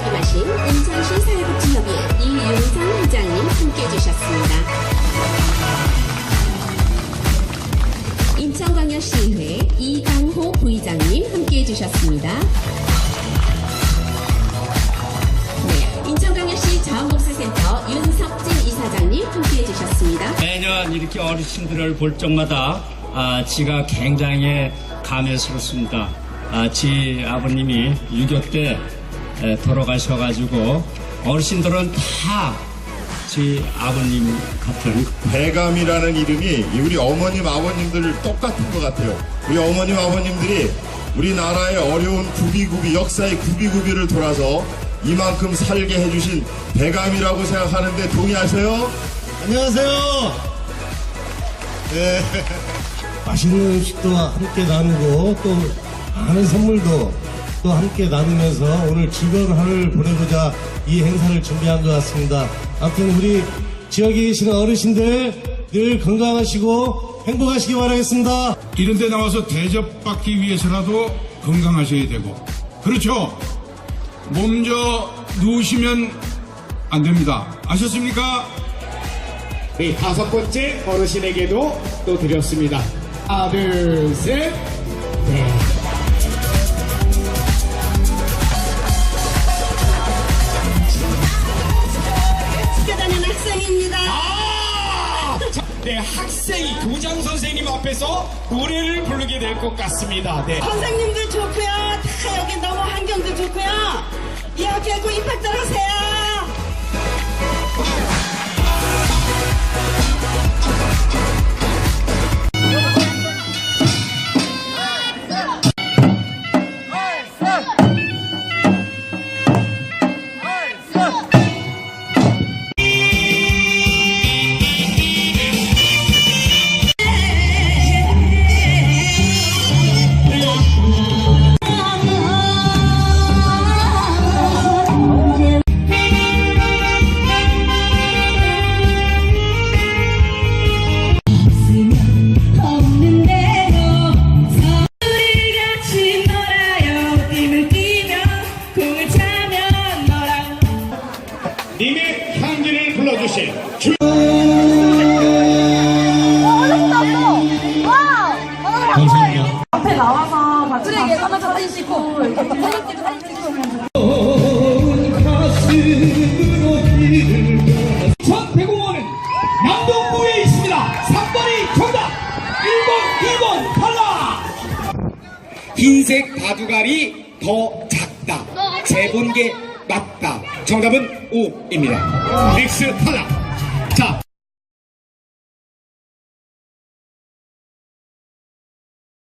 역임하신 인천시 사회복지협의회 이윤성 회장님 함께 해주셨습니다. 인천광역시의회 이강호 부의장님 함께 해주셨습니다. 네, 인천광역시 자원봉사센터 윤석진 이사장님 함께 해주셨습니다. 매년 이렇게 어르신들을 볼 적마다 아, 지가 굉장히 감회스럽습니다. 아, 지 아버님이 6.25때 에, 돌아가셔가지고 어르신들은 다지 아버님 같은 배감이라는 이름이 우리 어머님 아버님들 똑같은 것 같아요. 우리 어머님 아버님들이 우리나라의 어려운 구비구비 역사의 구비구비를 돌아서 이만큼 살게 해주신 배감이라고 생각하는데 동의하세요? 안녕하세요. 네. 맛있는 음식도 함께 나누고 또 많은 선물도 또 함께 나누면서 오늘 즐거운 하루를 보내고자 이 행사를 준비한 것 같습니다. 아무튼 우리 지역에 계시는 어르신들 늘 건강하시고 행복하시기 바라겠습니다. 이런 데 나와서 대접받기 위해서라도 건강하셔야 되고 그렇죠 몸져 누우시면 안 됩니다 아셨습니까? 네, 다섯 번째 어르신에게도 또 드렸습니다. 하나, 둘, 셋. 네. 네, 학생이 교장 선생님 앞에서 노래를 부르게 될 것 같습니다. 네. 선생님들 좋고요. 다 여기 너무 환경도 좋고요. 이 학교에 꼭 입학들 하세요. 불러주신 주 앞에 나와서 같이 하나 사진 찍고 이렇게 사진 찍고 사진 찍으면서 첫 대공원은 남동부에 있습니다. 3번이 정답! 1번, 2번 탈락! 흰색 바둑알이 더 작다. 재본 게 맞다. 정답은 O입니다. 믹스 탈락. 자.